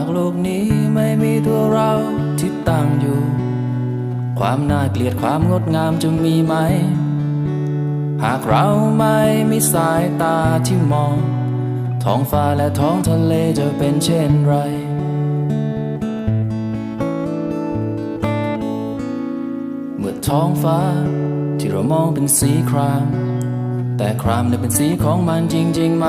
ากโลกนี้ไม่มีตัวเราที่ตั้งอยู่ ความน่าเกลียดความงดงามจะมีไหม หากเราไม่มีสายตาที่มอง ท้องฟ้าและท้องทะเลจะเป็นเช่นไรเมื่อท้องฟ้าที่เรามองเป็นสีคราม แต่ครามนี่ยเป็นสีของมันจริงๆไหม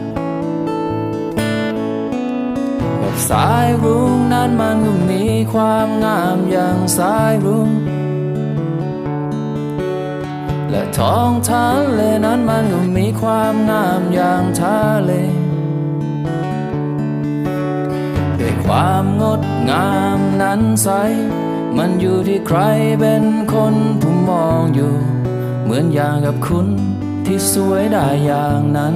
สายรุ้งนั้นมันก็มีความงามอย่างสายรุ้งและท้องทะเลนั้นมันก็มีความงามอย่างทะเลด้วยความงดงามนั้นใส มันอยู่ที่ใครเป็นคนผู้มองอยู่ เหมือนอย่างกับคุณที่สวยได้อย่างนั้น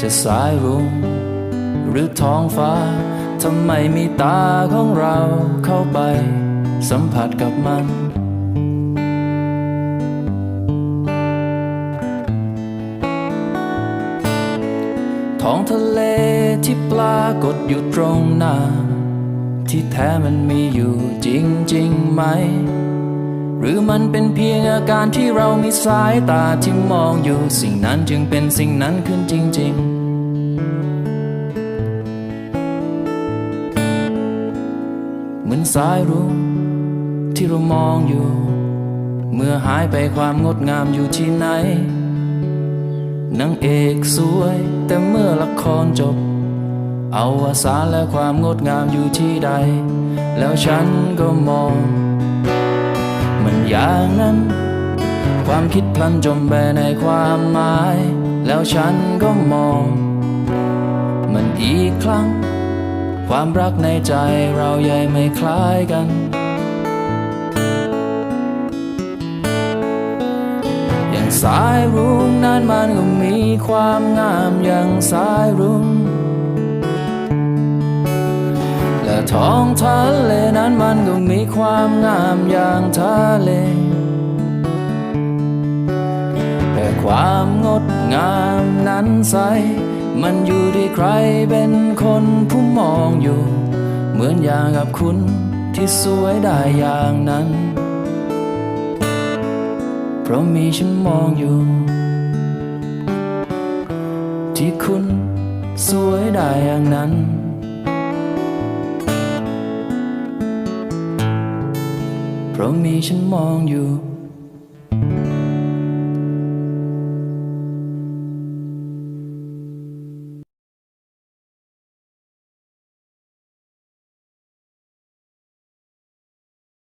จะสายรุ้งหรือท้องฟ้า ทำไมมีตาของเราเข้าไป สัมผัสกับมัน ท้องทะเลที่ปรากฏอยู่ตรงหน้า ที่แท้มันมีอยู่จริง ๆ ไหม หรือมันเป็นเพียงอาการที่เรามีสายตาที่มองอยู่สิ่งนั้นจึงเป็นสิ่งนั้นขึ้นจริงๆเหมือนสายรุ้งที่เรามองอยู่ เมื่อหายไปความงดงามอยู่ที่ไหนนางเอกสวย แต่เมื่อละครจบ เอาวสานและความงดงามอยู่ที่ใด แล้วฉันก็มอง มันอย่างนั้น ความคิดพลันจมไปในความหมาย แล้วฉันก็มอง มันอีกครั้ง ความรักในใจเราใหญ่ไม่คล้ายกันอย่างสายรุ้งนั้นมันก็มีความงามอย่างสายรุ้ง ท้องทะเลนั้นมันก็มีความงามอย่างทะเลแต่ความงดงามนั้นใส มันอยู่ที่ใครเป็นคนผู้มองอยู่ เหมือนอย่างกับคุณที่สวยได้อย่างนั้น เพราะมีฉันมองอยู่ ที่คุณสวยได้อย่างนั้น เพราะมีฉันมองอยู่